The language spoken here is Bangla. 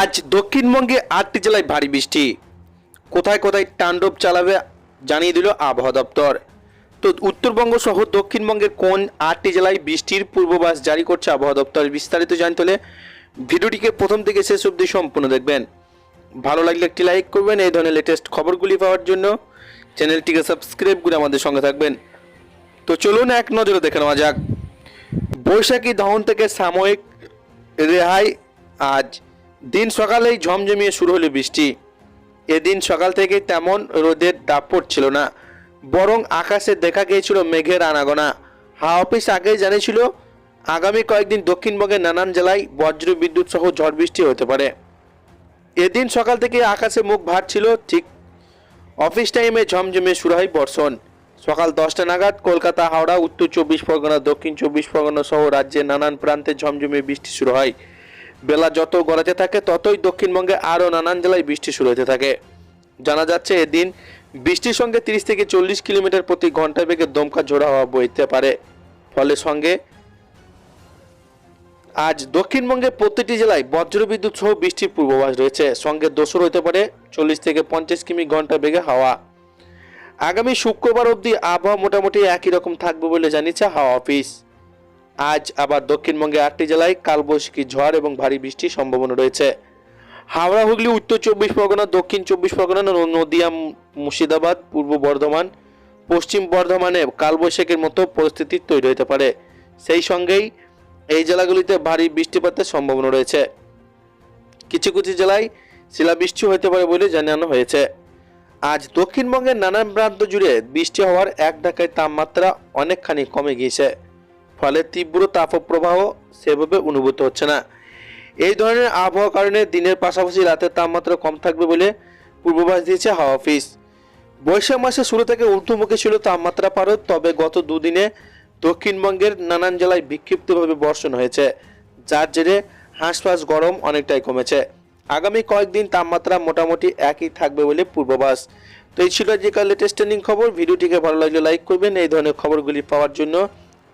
আজ দক্ষিণবঙ্গে আটটি জেলায় ভারী বৃষ্টি। কোথায় কোথায় তাণ্ডব চালাবে জানিয়ে দিল আবহাওয়া দপ্তর। তো উত্তরবঙ্গ সহ দক্ষিণবঙ্গের কোন আটটি জেলায় বৃষ্টির পূর্বাভাস জারি করছে আবহাওয়া দপ্তর বিস্তারিত জানতে হলে ভিডিওটিকে প্রথম থেকে শেষ অবধি সম্পূর্ণ দেখবেন। ভালো লাগলে একটি লাইক করবেন, এই ধরনের লেটেস্ট খবরগুলি পাওয়ার জন্য চ্যানেলটিকে সাবস্ক্রাইব করে আমাদের সঙ্গে থাকবেন। তো চলুন এক নজরে দেখে নেওয়া যাক। বৈশাখী দহন থেকে সাময়িক রেহাই আজ দিন সকালেই ঝমঝমিয়ে শুরু হলো বৃষ্টি। এদিন সকাল থেকে তেমন রোদের দাপট ছিল না, বরং আকাশে দেখা গিয়েছিল মেঘের আনাগোনা। হাওয়া অফিস আগেই জানিয়েছিল, আগামী কয়েকদিন দক্ষিণবঙ্গের নানান জেলায় বজ্র বিদ্যুৎ সহ ঝড় বৃষ্টি হতে পারে। এদিন সকাল থেকে আকাশে মুখ ভার ছিল, ঠিক অফিস টাইমে ঝমঝমে শুরু হয় বর্ষণ। সকাল দশটা নাগাদ কলকাতা, হাওড়া, উত্তর চব্বিশ পরগনা, দক্ষিণ চব্বিশ পরগনা সহ রাজ্যের নানান প্রান্তে ঝমঝমে বৃষ্টি শুরু হয়। বেলা যত গড়াতে থাকে, ততই দক্ষিণবঙ্গে আরও নানান জেলায় বৃষ্টি শুরু হতে থাকে। জানা যাচ্ছে, এদিন বৃষ্টির সঙ্গে তিরিশ থেকে চল্লিশ কিলোমিটার প্রতি ঘণ্টা বেগে দমকা ঝোড়া হওয়া বইতে পারে। ফলে সঙ্গে আজ দক্ষিণবঙ্গের প্রতিটি জেলায় বজ্রবিদ্যুৎ সহ বৃষ্টির পূর্বাভাস রয়েছে। সঙ্গে দোসর হতে পারে চল্লিশ থেকে পঞ্চাশ কিমি ঘণ্টা বেগে হাওয়া। আগামী শুক্রবার অবধি আবহাওয়া মোটামুটি একই রকম থাকবে বলে জানিয়েছে হাওয়া অফিস। আজ আবার দক্ষিণবঙ্গে আটটি জেলায় কালবৈশাখী ঝড় এবং ভারী বৃষ্টির সম্ভাবনা রয়েছে। হাওড়া, হুগলি, উত্তর চব্বিশ পরগনা, দক্ষিণ চব্বিশ পরগনা নদিয়া, মুর্শিদাবাদ, পূর্ব বর্ধমান, পশ্চিম বর্ধমানে কালবৈশাখীর মতো পরিস্থিতি তৈরি হতে পারে। সেই সঙ্গেই এই জেলাগুলিতে ভারী বৃষ্টিপাতের সম্ভাবনা রয়েছে। কিছু কিছু জেলায় শিলাবৃষ্টি হতে পারে বলে জানানো হয়েছে। আজ দক্ষিণবঙ্গের নানান প্রান্ত জুড়ে বৃষ্টি হওয়ার এক ধাক্কায় তাপমাত্রা অনেকখানি কমে গিয়েছে। ফলে তীব্র তাপপ্রবাহ সেভাবে অনুভূত হচ্ছে না। এই ধরনের আবহাওয়ার কারণে দিনের পাশাপাশি রাতের তাপমাত্রা কম থাকবে বলে পূর্বাভাস দিয়েছে হাওয়া অফিস। বৈশাখ মাসের শুরু থেকে ঊর্ধ্বমুখী ছিল তাপমাত্রা পারদ, তবে গত দুদিনে দক্ষিণবঙ্গের নানান জেলায় বিক্ষিপ্তভাবে বর্ষণ হয়েছে, যার জেরে হাঁসফাঁস গরম অনেকটাই কমেছে। আগামী কয়েকদিন তাপমাত্রা মোটামুটি একই থাকবে বলে পূর্বাভাস। তো এই ছিল আজকের লেটেস্ট ট্রেন্ডিং খবর। ভিডিওটিকে ভালো লাগলে লাইক করবেন। এই ধরনের খবরগুলি পাওয়ার জন্য